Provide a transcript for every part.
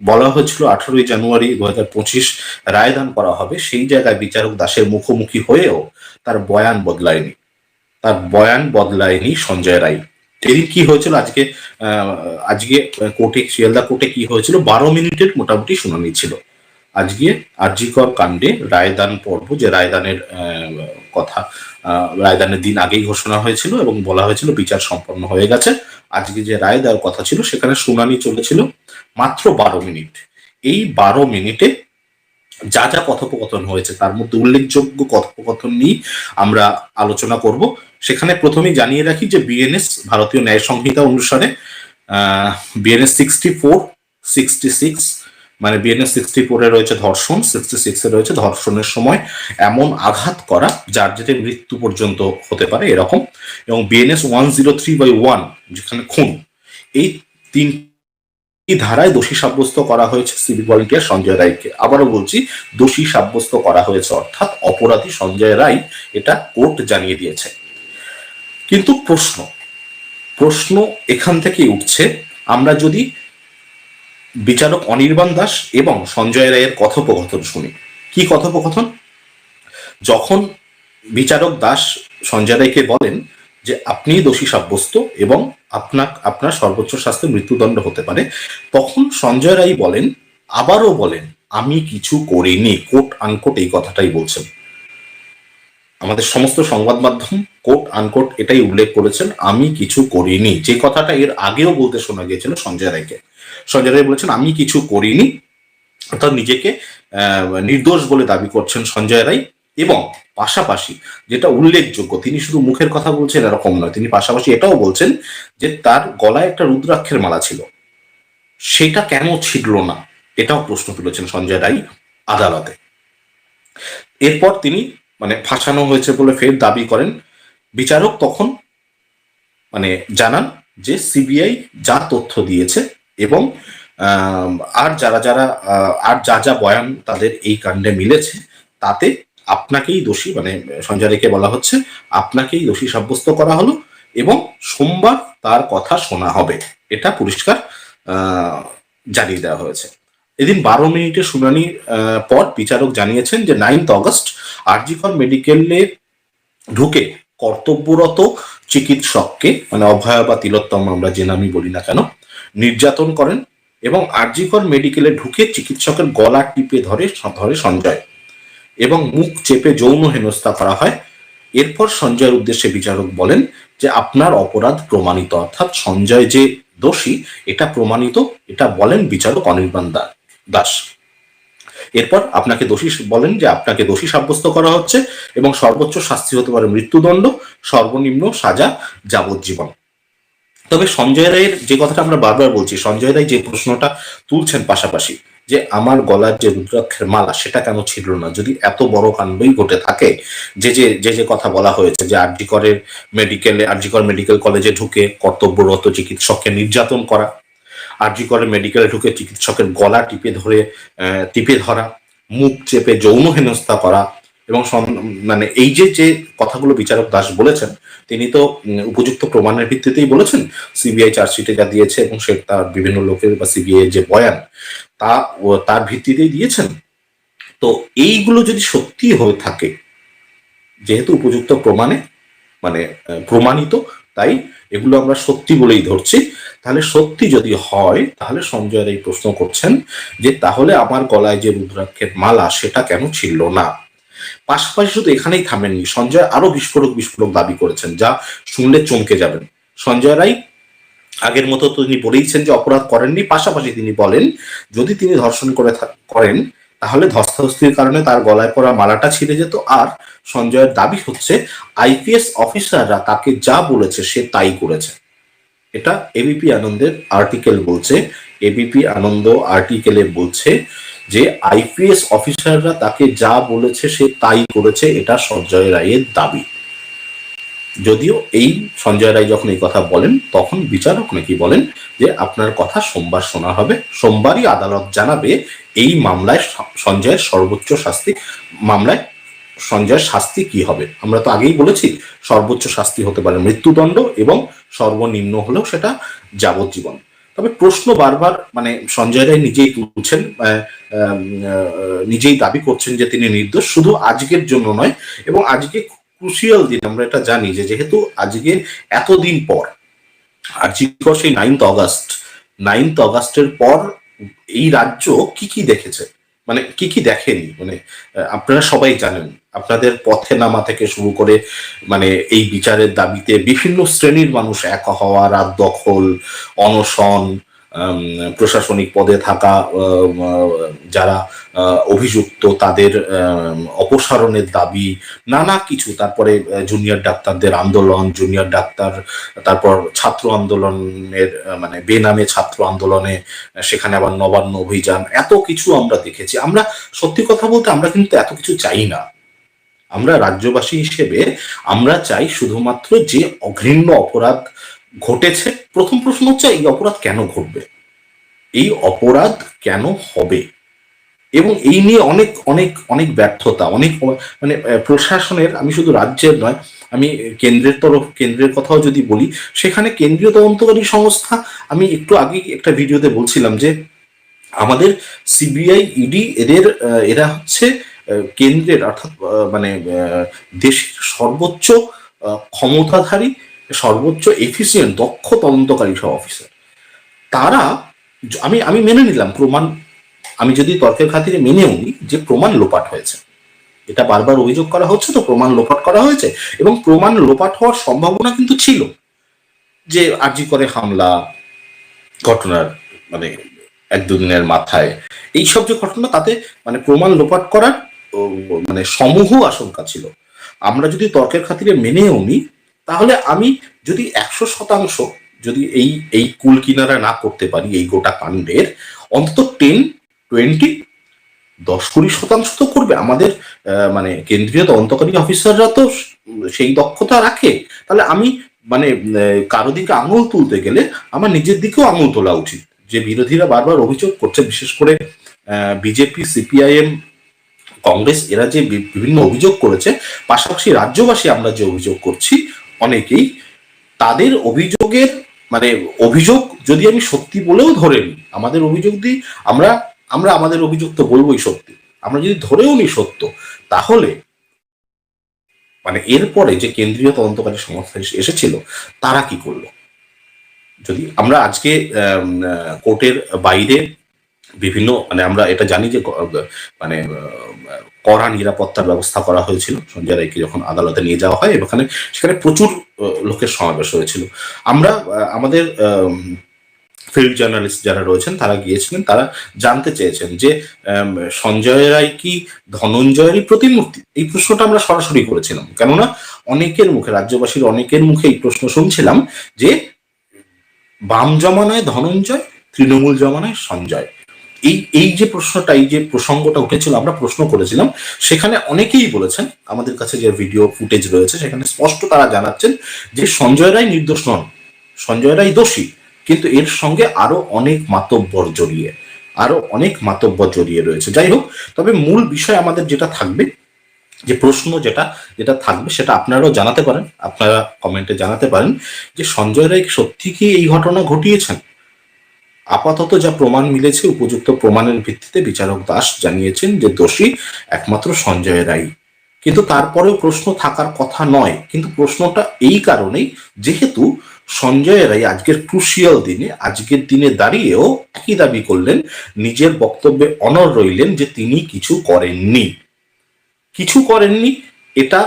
বলা হয়েছিল আঠারোই জানুয়ারি দু হাজার পঁচিশ রায়দান করা হবে। সেই জায়গায় বিচারক দাসের মুখোমুখি হয়েও তার বয়ান বদলায়নি। তার বয়ান বদলায়নি সঞ্জয় রায়। এদিন কি হয়েছিল? আজকে আজকে কোর্টে, শিয়ালদা কোর্টে কি হয়েছিল? বারো মিনিটের মোটামুটি শুনানি ছিল। আজকে আরজিকর কাণ্ডে রায়দান পর্ব, যে রায়দানের কথা রায়দানের দিন আগেই ঘোষণা হয়েছিল এবং বলা হয়েছিল বিচার সম্পন্ন হয়ে গেছে। আজকে যে রায় দেওয়ার কথা ছিল, সেখানে শুনানি চলেছিল মাত্র বারো মিনিট। এই বারো মিনিটে যা যা কথোপকথন হয়েছে, তার মধ্যে উল্লেখযোগ্য কথোপকথন নিয়ে আমরা আলোচনা করব। সেখানে প্রথমেই জানিয়ে রাখি যে বিএনএস, ভারতীয় ন্যায় সংহিতা অনুসারে BNS sixty four sixty six মানে বিএনএস সিক্সটি ফোরে রয়েছে ধর্ষণ সিক্সটি সিক্সে রয়েছে ধর্ষণের সময় এমন আঘাত করা, যার যেতে মৃত্যু পর্যন্ত হতে পারে এরকম। এবং BNS one zero three by one যেখানে খুন, এই তিন ধারায় দোষী সাব্যস্ত করা হয়েছে সিভিক ভলেন্টিয়ার সঞ্জয় রায়কে। আবারও বলছি, দোষী সাব্যস্ত করা হয়েছে, অর্থাৎ অপরাধী সঞ্জয় রায় এটা কোর্ট জানিয়ে দিয়েছে। কিন্তু প্রশ্ন প্রশ্ন এখান থেকে উঠছে, আমরা যদি বিচারক অনির্বাণ দাস এবং সঞ্জয় রায়ের কথোপকথন শুনি। কি কথোপকথন? যখন বিচারক দাস সঞ্জয় রায়কে বলেন যে, আপনি দোষী সাব্যস্ত এবং আপনার আপনার সর্বোচ্চ শাস্তি মৃত্যুদণ্ড হতে পারে, তখন সঞ্জয় রায় বলেন, আবারও বলেন, আমি কিছু করিনি। কোট আনকোট এই কথাটাই বলছেন। আমাদের সমস্ত সংবাদ মাধ্যম কোট আনকোট এটাই উল্লেখ করেছেন, আমি কিছু করিনি। যে কথাটা এর আগেও বলতে শোনা গিয়েছিল সঞ্জয় রায়কে। সঞ্জয় রায় বলেছেন, আমি কিছু করিনি, অর্থাৎ নিজেকে নির্দোষ বলে দাবি করছেন সঞ্জয় রায় এবং পাশাপাশি যেটা উল্লেখযোগ্য, তিনি শুধু মুখের কথা বলছেন এরকম নয়, তিনি পাশাপাশি এটাও বলছেন যে তার গলায় একটা রুদ্রাক্ষের মালা ছিল। সেটা কেন ছিড়ল না? এটাও প্রশ্ন তুলেছেন সঞ্জয় রায় আদালতে। এরপর তিনি মানে ফাঁসানো হয়েছে বলে ফের দাবি করেন। বিচারক তখন মানে জানান যে সিবিআই যা তথ্য দিয়েছে এবং আর যারা যারা আর যা যা বয়ান তাদের এই কাণ্ডে মিলেছে, তাতে আপনাকেই দোষী মানে সঞ্জয় রায়কে বলা হচ্ছে, আপনাকেই দোষী সাব্যস্ত করা হলো এবং সোমবার তার কথা শোনা হবে। এটা পরিষ্কার জানিয়ে দেওয়া হয়েছে। এদিন বারো মিনিটের শুনানির পর বিচারক জানিয়েছেন যে নাইন্থ অগস্ট আরজিকর মেডিকেলে ঢুকে কর্তব্যরত চিকিৎসককে মানে অভয়া বা তিলোত্তম আমরা যে নামই বলি না কেন, নির্যাতন করেন এবং আরজিকর মেডিকেলে ঢুকে চিকিৎসকের গলা টিপে ধরে ধরে সঞ্জয় এবং মুখ চেপে যৌন হেনস্থা করা হয়। এরপর সঞ্জয়ের উদ্দেশ্যে বিচারক বলেন যে, আপনার অপরাধ প্রমাণিত। অর্থাৎ সঞ্জয় যে দোষী, এটা প্রমাণিত, এটা বলেন বিচারক অনির্বাণ দাস। এরপর আপনাকে দোষী বলেন যে আপনাকে দোষী সাব্যস্ত করা হচ্ছে এবং সর্বোচ্চ শাস্তি হতে পারে মৃত্যুদণ্ড, সর্বনিম্ন সাজা, যাবজ্জীবন। তবে সঞ্জয় রায়ের যে কথাটা আমরা বারবার বলছি, সঞ্জয় রায় যে প্রশ্নটা তুলছেন পাশাপাশি, যে আমার গলার যে রুদ্রাক্ষের মালা, সেটা কেন ছিল না? যদি এত বড় কাণ্ডই ঘটে থাকে, যে যে যে যে কথা বলা হয়েছে, যে আরজিকরের মেডিকেলে আরজিকর মেডিকেল কলেজে ঢুকে কর্তব্যরত চিকিৎসককে নির্যাতন করা আরজিকরের মেডিকেলে ঢুকে চিকিৎসকের গলা টিপে ধরে টিপে ধরা, মুখ চেপে যৌন হেনস্থা করা এবং মানে এই যে যে কথাগুলো বিচারক দাস বলেছেন, তিনি তো উপযুক্ত প্রমাণের ভিত্তিতেই বলেছেন সিবিআই চার্জশিটে যা দিয়েছে এবং সে তার বিভিন্ন লোকের বা সিবিআই যে বয়ান, তা তার ভিত্তিতেই দিয়েছেন। তো এইগুলো যদি সত্যি হয়ে থাকে, যেহেতু উপযুক্ত প্রমাণে মানে প্রমাণিত, তাই এগুলো আমরা সত্যি বলেই ধরছি। তাহলে সত্যি যদি হয়, তাহলে সঞ্জয়ের এই প্রশ্ন করছেন যে, তাহলে আমার গলায় যে রুদ্রাক্ষের মালা, সেটা কেন ছিল না? পাশাপাশি শুধু এখানেই থামেননি, সঞ্জয় আরও বিস্ফোরক বিস্ফোরক দাবি করেছেন, যা শুনলে চমকে যাবেন। সঞ্জয় রায়, আগের মতো তিনি বলেইছেন যে, অপরাধ করেননি, পাশাপাশি তিনি বলেন, যদি তিনি ধর্ষণ করে করেন, তাহলে ধস্তাধস্তির কারণে তার গলায় পড়া মালাটা ছিঁড়ে যেত। আর সঞ্জয়ের দাবি হচ্ছে, আইপিএস অফিসাররা তাকে যা বলেছে, সে তাই করেছে। এটা এবিপি আনন্দের আর্টিকেল বলছে। এবিপি আনন্দ আর্টিকেলে বলছে যে আইপিএস অফিসাররা তাকে যা বলেছে সে তাই করেছে, এটা সঞ্জয় রায়ের দাবি। যদিও এই সঞ্জয় রায় যখন এই কথা বলেন, তখন বিচারক নাকি বলেন যে, আপনার কথা সোমবার শোনা হবে। সোমবারই আদালত জানাবে এই মামলায় সঞ্জয়ের সর্বোচ্চ শাস্তি, মামলায় সঞ্জয়ের শাস্তি কি হবে? আমরা তো আগেই বলেছি, সর্বোচ্চ শাস্তি হতে পারে মৃত্যুদণ্ড এবং সর্বনিম্ন হলেও সেটা যাবজ্জীবন। তবে প্রশ্ন বারবার মানে সঞ্জয় রায় নিজেই তুলছেন নিজেই দাবি করছেন যে তিনি নির্দোষ, শুধু আজকের জন্য নয়, এবং আজকে ক্রুশিয়াল দিন, আমরা এটা জানি যে যেহেতু আজকে এতদিন পর আজকে সেই নাইন্থ অগাস্ট নাইন্থ অগাস্টের পর এই রাজ্য কি কি দেখেছে? মানে কি কি দেখেনি? মানে আপনারা সবাই জানেন। আপনাদের পথে নামা থেকে শুরু করে মানে এই বিচারের দাবিতে বিভিন্ন শ্রেণির মানুষ এক হওয়া, রাত দখল, অনশন প্রশাসনিক পদে থাকা যারা অভিযুক্ত, তাদের অপসারণের দাবি, নানা কিছু। তারপরে জুনিয়র ডাক্তারদের আন্দোলন জুনিয়র ডাক্তার, তারপর ছাত্র আন্দোলনের মানে বেনামে ছাত্র আন্দোলনে, সেখানে আবার নবান্ন অভিযান, এত কিছু আমরা দেখেছি। আমরা সত্যি কথা বলতে আমরা কিন্তু এত কিছু চাই না। আমরা রাজ্যবাসী হিসেবে আমরা চাই শুধুমাত্র যে অঘৃণ্য অপরাধ ঘটেছে, প্রথম প্রশ্ন হচ্ছে এই অপরাধ কেন ঘটবে? এই অপরাধ কেন হবে? এবং এই নিয়ে অনেক অনেক অনেক ব্যর্থতা, অনেক মানে প্রশাসনের, আমি শুধু রাজ্যের নয়, আমি কেন্দ্রের তরফ, কেন্দ্রের কথাও যদি বলি, সেখানে কেন্দ্রীয় তদন্তকারী সংস্থা, আমি একটু আগে একটা ভিডিওতে বলছিলাম যে আমাদের সিবিআই, ইডি, এদের এরা হচ্ছে কেন্দ্রের অর্থাৎ মানে দেশের সর্বোচ্চ ক্ষমতাধারী, সর্বোচ্চ এফিসিয়েন্ট দক্ষ তদন্তকারী সব অফিসার তারা, আমি আমি মেনে নিলাম প্রমাণ, আমি যদি তর্কের খাতিরে মেনেও নিই যে প্রমাণ লোপাট হয়েছে। এটা বারবার অভিযোগ করা হচ্ছে তো প্রমাণ লোপাট করা হয়েছে এবং প্রমাণ লোপাট হওয়ার সম্ভাবনা কিন্তু ছিল যে আর্জি করে হামলা, ঘটনার মানে এক দুদিনের মাথায়। এইসব যে ঘটনা, তাতে মানে প্রমাণ লোপাট করার মানে সমূহ আশঙ্কা ছিল। আমরা যদি তর্কের খাতিরে মেনেও নিই তাহলে আমি যদি একশো শতাংশ যদি এই এই কুল কিনারা না করতে পারি, এই গোটা কাণ্ডের, অন্তত টেন টোয়েন্টি দশ কুড়ি শতাংশ তো করবে। আমাদের মানে কেন্দ্রীয় তদন্তকারী অফিসাররা তো সেই দক্ষতা রাখে। তাহলে আমি মানে কারও দিকে আঙুল তুলতে গেলে আমার নিজের দিকেও আঙুল তোলা উচিত। যে বিরোধীরা বারবার অভিযোগ করছে, বিশেষ করে বিজেপি, সিপিআইএম কংগ্রেস, এরা যে বিভিন্ন অভিযোগ করেছে, পাশাপাশি রাজ্যবাসী আমরা যে অভিযোগ করছি, অনেকেই তাদের অভিযোগের মানে অভিযোগ যদি আমি সত্যি বলেও ধরে নিই, আমাদের অভিযোগ দিই আমরা আমরা আমাদের অভিযোগ তো বলবোই সত্যি, আমরা যদি ধরেও নিই সত্য, তাহলে মানে এরপরে যে কেন্দ্রীয় তদন্তকারী সংস্থা এসেছিল, তারা কি করল? যদি আমরা আজকে কোর্টের বাইরে বিভিন্ন মানে আমরা এটা জানি যে মানে কড়া নিরাপত্তার ব্যবস্থা করা হয়েছিল। সঞ্জয় রায়কে যখন আদালতে নিয়ে যাওয়া হয়, এখানে সেখানে প্রচুর লোকের সমাবেশ হয়েছিল। আমরা আমাদের ফিল্ড জার্নালিস্ট যারা রয়েছেন, তারা গিয়েছিলেন, তারা জানতে চেয়েছেন যে সঞ্জয় রায় কি ধনঞ্জয়েরই প্রতিমূর্তি? এই প্রশ্নটা আমরা সরাসরি করেছিলাম। কেননা, অনেকের মুখে, রাজ্যবাসীর অনেকের মুখে এই প্রশ্ন শুনছিলাম যে, বাম জমানায় ধনঞ্জয়, তৃণমূল জমানায় সঞ্জয়। এই এই যে প্রশ্নটা, এই যে প্রসঙ্গটা উঠেছিল, আমরা প্রশ্ন করেছিলাম, সেখানে অনেকেই বলেছেন, আমাদের কাছে যে ভিডিও ফুটেজ রয়েছে, সেখানে স্পষ্ট তারা জানাচ্ছেন যে সঞ্জয় রায় নির্দোষ নন। সঞ্জয় রায় দোষী, কিন্তু এর সঙ্গে আরও অনেক মাতব্বর জড়িয়ে, আরও অনেক মাতব্বর জড়িয়ে রয়েছে। যাই হোক, তবে মূল বিষয় আমাদের যেটা থাকবে, যে প্রশ্ন যেটা যেটা থাকবে, সেটা আপনারাও জানাতে পারেন, আপনারা কমেন্টে জানাতে পারেন যে সঞ্জয় রায় সত্যি কি এই ঘটনা ঘটিয়েছেন? আপাতত যা প্রমাণ মিলেছে, উপযুক্ত প্রমাণের ভিত্তিতে বিচারক দাস জানিয়েছেন যে দোষী একমাত্র সঞ্জয় রায়। কিন্তু তারপরেও প্রশ্ন থাকার কথা নয়, কিন্তু প্রশ্নটা এই কারণেই যেহেতু সঞ্জয় রায় আজকের ক্রুশিয়াল দিনে, আজকের দিনে দাঁড়িয়েও একই দাবি করলেন, নিজের বক্তব্যে অনর রইলেন যে তিনি কিছু করেননি। কিছু করেননি, এটা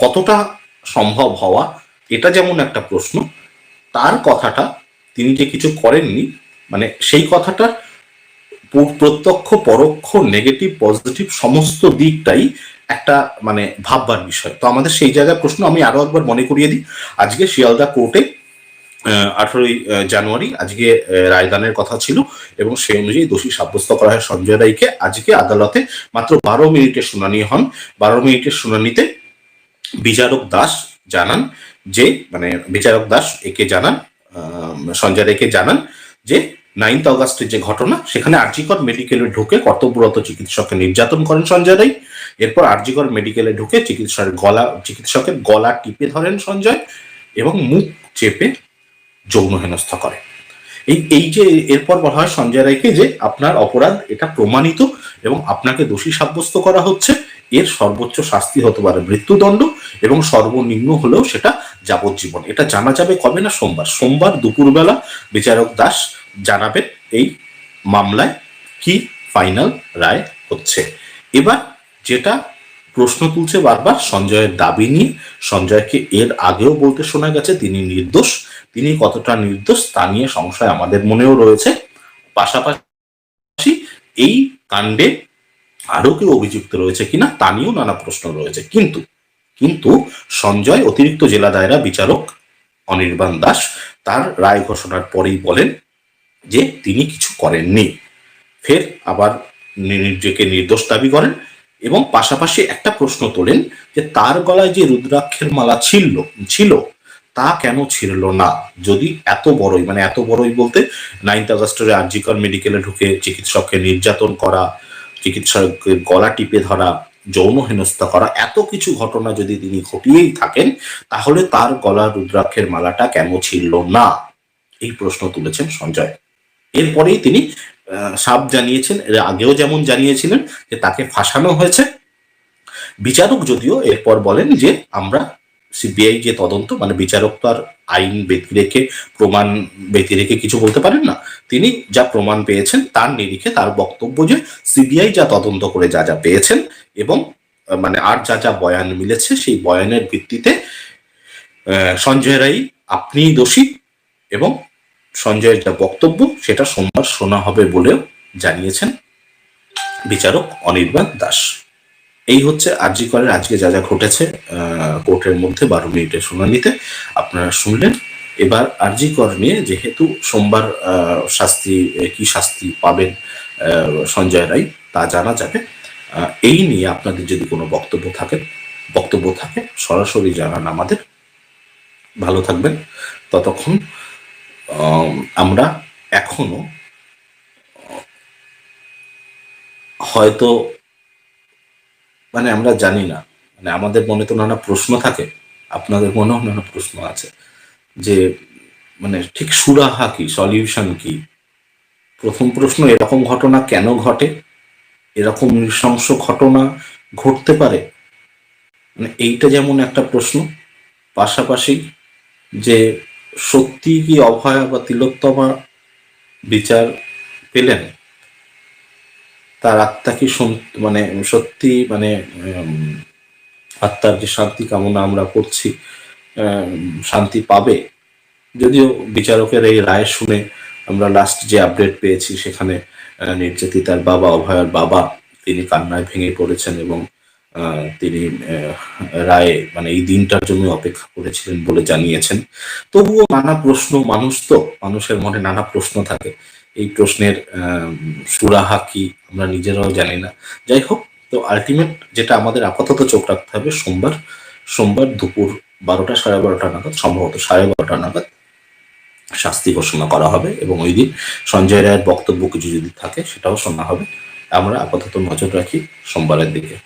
কতটা সম্ভব হওয়া, এটা যেমন একটা প্রশ্ন, তার কথাটা তিনি যে কিছু করেননি মানে সেই কথাটার পু- প্রত্যক্ষ, পরোক্ষ নেগেটিভ পজিটিভ সমস্ত দিকটাই একটা মানে ভাববার বিষয়। তো আমাদের সেই জায়গায় প্রশ্ন আমি আরও একবার মনে করিয়ে দিই। আজকে শিয়ালদা কোর্টে আঠারোই জানুয়ারি আজকে রায়দানের কথা ছিল এবং সেই অনুযায়ী দোষী সাব্যস্ত করা হয় সঞ্জয় রায়কে। আজকে আদালতে মাত্র বারো মিনিটের শুনানি হন। বারো মিনিটের শুনানিতে বিচারক দাস জানান যে মানে বিচারক দাস একে জানান সঞ্জয় রায়কে জানান যে নাইন্থ অগাস্টের যে ঘটনা, সেখানে আরজিকর মেডিকেলে ঢুকে কর্তব্যরত চিকিৎসককে নির্যাতন করেন সঞ্জয় রায়। এরপর আরজিকর মেডিকেলে ঢুকে চিকিৎসকের গলা চিকিৎসকের গলা টিপে ধরেন সঞ্জয় এবং মুখ চেপে যৌন হেনস্থা করে। এই এই যে এরপর বলা হয় সঞ্জয় রায়কে যে আপনার অপরাধ এটা প্রমাণিত এবং আপনাকে দোষী সাব্যস্ত করা হচ্ছে এর সর্বোচ্চ শাস্তি হতে পারে মৃত্যুদণ্ড এবং সর্বনিম্ন হলেও সেটা যাবজ্জীবন। এটা জানা যাবে কবে না সোমবার। সোমবার দুপুরবেলা বিচারক দাস জানাবেন এই মামলায় কি ফাইনাল রায় হচ্ছে। এবার যেটা প্রশ্ন তুলছে বারবার, সঞ্জয়ের দাবি নিয়ে। সঞ্জয়কে এর আগেও বলতে শোনা গেছে, তিনি নির্দোষ। তিনি কতটা নির্দোষ তা নিয়ে সংশয় আমাদের মনেও রয়েছে। পাশাপাশি এই কাণ্ডে আরও কেউ অভিযুক্ত রয়েছে কিনা তা নিয়েও নানা প্রশ্ন রয়েছে। কিন্তু কিন্তু সঞ্জয় অতিরিক্ত জেলা দায়রা বিচারক অনির্বাণ দাস তার রায় ঘোষণার পরেই বলেন যে তিনি কিছু করেননি। ফের আবার নিজেকে নির্দোষ দাবি করেন এবং পাশাপাশি একটা প্রশ্ন তোলেন যে তার গলায় যে রুদ্রাক্ষের মালা ছিল ছিল, তা কেন ছিল না? যদি এত বড়ই মানে এত বড়ই বলতে নাইন্থ আগস্টের আরজিকর মেডিকেলে ঢুকে চিকিৎসককে নির্যাতন করা চিকিৎসকের গলা টিপে ধরা, যৌন হেনস্থা করা, এত কিছু ঘটনা যদি তিনি ঘটিয়েই থাকেন, তাহলে তার গলা রুদ্রাক্ষের মালাটা কেন ছিল না? এই প্রশ্ন তুলেছেন সঞ্জয়। এরপরেই তিনি সাপ জানিয়েছেন, এর আগেও যেমন জানিয়েছিলেন যে তাকে ফাঁসানো হয়েছে। বিচারক যদিও এরপর বলেন যে আমরা সিবিআই যে তদন্ত মানে বিচারক তো আর আইন ব্যতি রেখে, প্রমাণ ব্যতি রেখে কিছু বলতে পারেন না। তিনি যা প্রমাণ পেয়েছেন তার নিরিখে তার বক্তব্য যে সিবিআই যা তদন্ত করে যা যা পেয়েছেন এবং মানে আর যা যা বয়ান মিলেছে সেই বয়ানের ভিত্তিতে সঞ্জয় রায় আপনিই দোষী এবং সঞ্জয়ের যা বক্তব্য সেটা সোমবার শোনা হবে বলেও জানিয়েছেন বিচারক অনির্বাণ দাস। এই হচ্ছে আরজি করের আজকে যা যা ঘটেছে কোর্টের মধ্যে বারো মিনিটের শুনানিতে আপনারা শুনলেন। এবার আরজি কর নিয়ে যেহেতু সোমবার শাস্তি কি শাস্তি পাবেন সঞ্জয় রায়, তা জানা যাবে। এই নিয়ে আপনাদের যদি কোনো বক্তব্য থাকে বক্তব্য থাকে, সরাসরি জানান আমাদের। ভালো থাকবেন। ততক্ষণ আমরা এখনও, হয়তো মানে আমরা জানি না। মানে আমাদের মনে তো নানা প্রশ্ন থাকে, আপনাদের মনেও নানা প্রশ্ন আছে যে মানে ঠিক সুরাহা কি সলিউশন কি? প্রথম প্রশ্ন, এরকম ঘটনা কেন ঘটে? এরকম নৃশংস ঘটনা ঘটতে পারে? মানে এইটা যেমন একটা প্রশ্ন, পাশাপাশি যে সত্যি কি অভয়া বা তিলোত্তমা বিচার পেলেন? তার আত্মা কি মানে সত্যি মানে আত্মার যে শান্তি কামনা আমরা করছি শান্তি পাবে? যদিও বিচারকের এই রায় শুনে আমরা লাস্ট যে আপডেট পেয়েছি, সেখানে নির্যাতিতার বাবা, অভয়ের বাবা, তিনি কান্নায় ভেঙে পড়েছেন এবং তিনি রায়ে মানে এই দিনটার জন্য অপেক্ষা করেছিলেন বলে জানিয়েছেন। তবুও নানা প্রশ্ন মানুষ তো, মানুষের মনে নানা প্রশ্ন থাকে। এই প্রশ্নের সুরাহা কি আমরা নিজেরাও জানি না। যাই হোক, তো আলটিমেট যেটা আমাদের আপাতত চোখ রাখতে হবে, সোমবার সোমবার দুপুর বারোটা সাড়ে বারোটা নাগাদ, সম্ভবত সাড়ে বারোটা নাগাদ শাস্তি ঘোষণা করা হবে এবং ওই দিন সঞ্জয় রায়ের বক্তব্য কিছু যদি থাকে সেটাও শোনা হবে। আমরা আপাতত নজর রাখি সোমবারের দিকে।